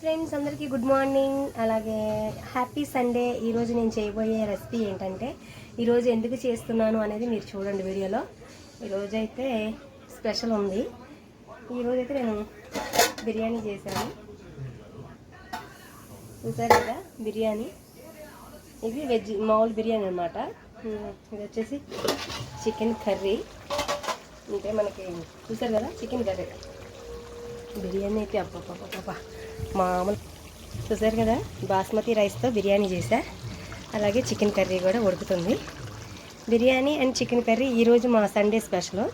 Friends అందరికీ good morning. అలాగే happy Sunday. ఈరోజు నేను చేయబోయే రెసిపీ ఏంటంటే ఈరోజు ఎందుకు చేస్తున్నాను అనేది మీరు చూడండి వీడియోలో. ఈరోజు అయితే స్పెషల్ ఉంది. ఈరోజు అయితే నేను బిర్యానీ చేశాను. చూసారు కదా బిర్యానీ. ఇది వెజ్ మామూలు బిర్యానీ అనమాట ఇది వచ్చేసి చికెన్ కర్రీ. అంటే మనకి చూసారు కదా చికెన్ కర్రీ. బిర్యానీ అయితే అబ్బబ్బబ్బబ్బా మామూలు చూసారు కదా బాస్మతి రైస్తో బిర్యానీ చేశా. అలాగే చికెన్ కర్రీ కూడా ఉడుకుతుంది. బిర్యానీ అండ్ చికెన్ కర్రీ ఈరోజు మా సండే స్పెషల్.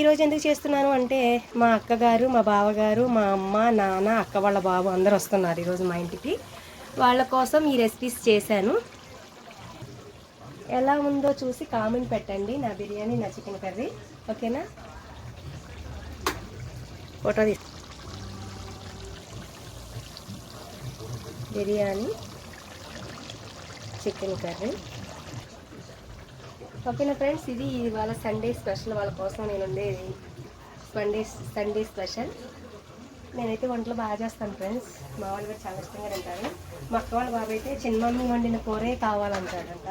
ఈరోజు ఎందుకు చేస్తున్నాను అంటే మా అక్కగారు మా బావగారు మా అమ్మ నాన్న అక్క వాళ్ళ బాబు అందరు వస్తున్నారు ఈరోజు మా ఇంటికి. వాళ్ళ కోసం ఈ రెసిపీస్ చేశాను. ఎలా ఉందో చూసి కామెంట్ పెట్టండి నా బిర్యానీ నా చికెన్ కర్రీ. ఓకేనా? ఫోటో తీసు. Biryani chicken curry. ఓకేనా ఫ్రెండ్స్? ఇది ఇవాళ సండే స్పెషల్ వాళ్ళ కోసం నేను ఉండేది. Sunday Sunday special. నేనైతే వంటలు బాగా చేస్తాను ఫ్రెండ్స్. మా వాళ్ళు కూడా చాలా ఇష్టంగా తింటారు. మా అక్క వాళ్ళ బాబు అయితే చిన్నమమ్మీ వండిన కూరే కావాలంటాడంట.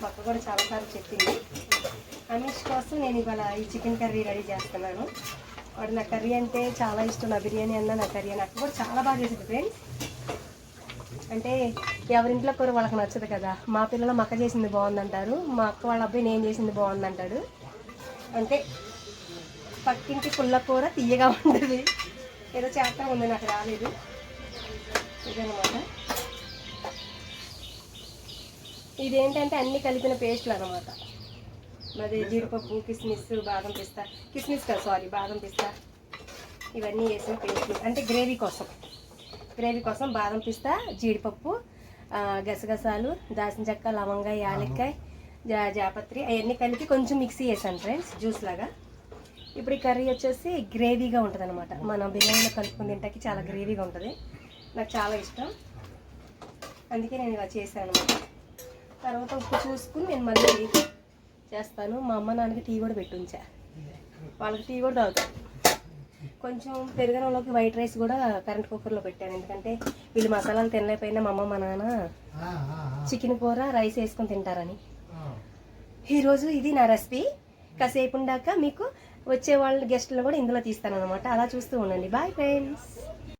మా అక్క కూడా చాలాసార్లు చెప్పింది. అమీష్ కోసం నేను ఇవాళ ఈ చికెన్ కర్రీ రెడీ చేస్తున్నాను. వాడు నా కర్రీ అంటే చాలా ఇష్టం. నా బిర్యానీ అన్న నా కర్రీ అని అక్క కూడా చాలా బాగా చేసింది ఫ్రెండ్స్. అంటే ఎవరింట్లో కూర వాళ్ళకి నచ్చదు కదా. మా పిల్లలు మా అక్క చేసింది బాగుందంటారు. మా అక్క వాళ్ళ అబ్బాయి నేను చేసింది బాగుందంటాడు. అంటే పక్కింటి పుల్ల కూర తీయగా ఉంటుంది. ఏదో చేస్తా ఉంది నాకు రాలేదు. ఇదనమాట ఇదేంటంటే అన్నీ కలిపిన పేస్ట్లు అనమాట మాది జీడిపప్పు కిస్మిస్ బాదం పిస్తా. కిస్మిస్ కాదు సారీ బాదం పిస్తా. ఇవన్నీ వేసిన పేస్ట్లు. అంటే గ్రేవీ కోసం. గ్రేవీ కోసం బాదం పిస్తా జీడిపప్పు గసగసాలు దాల్చిన చెక్క లవంగా యాలక్కాయ జా జాపత్రి అవన్నీ కలిపి కొంచెం మిక్సీ వేసాను ఫ్రెండ్స్ జ్యూస్ లాగా. ఇప్పుడు ఈ కర్రీ వచ్చేసి గ్రేవీగా ఉంటుంది అనమాట మనం బిర్యానీలో కలుపుకుని తింటాకి చాలా గ్రేవీగా ఉంటుంది. నాకు చాలా ఇష్టం. అందుకే నేను ఇలా చేశాను అనమాట తర్వాత ఉప్పు చూసుకుని నేను మళ్ళీ చేస్తాను. మా అమ్మ నాన్నకి టీ కూడా పెట్టి ఉంచా వాళ్ళకి టీ కూడా తాగుతారు కొంచెం పెరగడంలోకి వైట్ రైస్ కూడా కరెంట్ కుక్కర్లో పెట్టాను. ఎందుకంటే వీళ్ళు మసాలాలు తినలేకపోయినా మా అమ్మ మా నాన్న చికెన్ కూర రైస్ వేసుకొని తింటారని. ఈరోజు ఇది నా రెసిపీ. కాసేపు ఉండాక మీకు వచ్చే వాళ్ళ గెస్టులు కూడా ఇందులో తీస్తాను అనమాట అలా చూస్తూ ఉండండి. Bye friends.